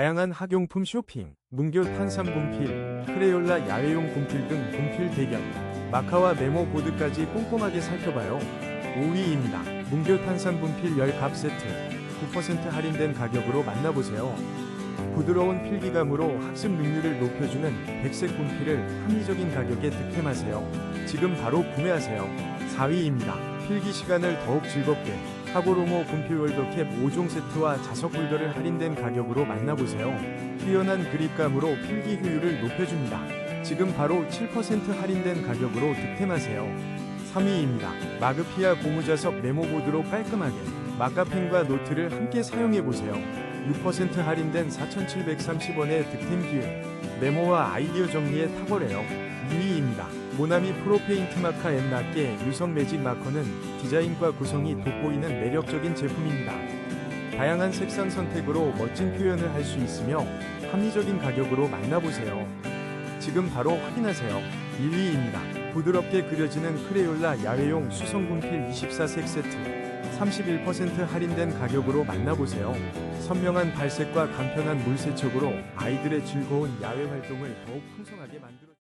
다양한 학용품 쇼핑, 문교 탄산 분필, 크레올라 야외용 분필 등 분필 대견, 마카와 메모 보드까지 꼼꼼하게 살펴봐요. 5위입니다. 문교 탄산 분필 10갑 세트, 9% 할인된 가격으로 만나보세요. 부드러운 필기감으로 학습 능률을 높여주는 백색 분필을 합리적인 가격에 득템하세요. 지금 바로 구매하세요. 4위입니다. 필기 시간을 더욱 즐겁게 하고로모 분필 월더캡 5종 세트와 자석 홀더를 할인된 가격으로 만나보세요. 뛰어난 그립감으로 필기 효율을 높여줍니다. 지금 바로 7% 할인된 가격으로 득템하세요. 3위입니다. 마그피아 고무자석 메모보드로 깔끔하게 마카펜과 노트를 함께 사용해보세요. 6% 할인된 4,730원의 득템 기회. 메모와 아이디어 정리에 탁월해요. 2위입니다. 모나미 프로페인트 마카 앱 낱개 유성 매직 마커는 디자인과 구성이 돋보이는 매력적인 제품입니다. 다양한 색상 선택으로 멋진 표현을 할 수 있으며 합리적인 가격으로 만나보세요. 지금 바로 확인하세요. 1위입니다. 부드럽게 그려지는 크레올라 야외용 수성분필 24색 세트. 31% 할인된 가격으로 만나보세요. 선명한 발색과 간편한 물세척으로 아이들의 즐거운 야외 활동을 더욱 풍성하게 만들어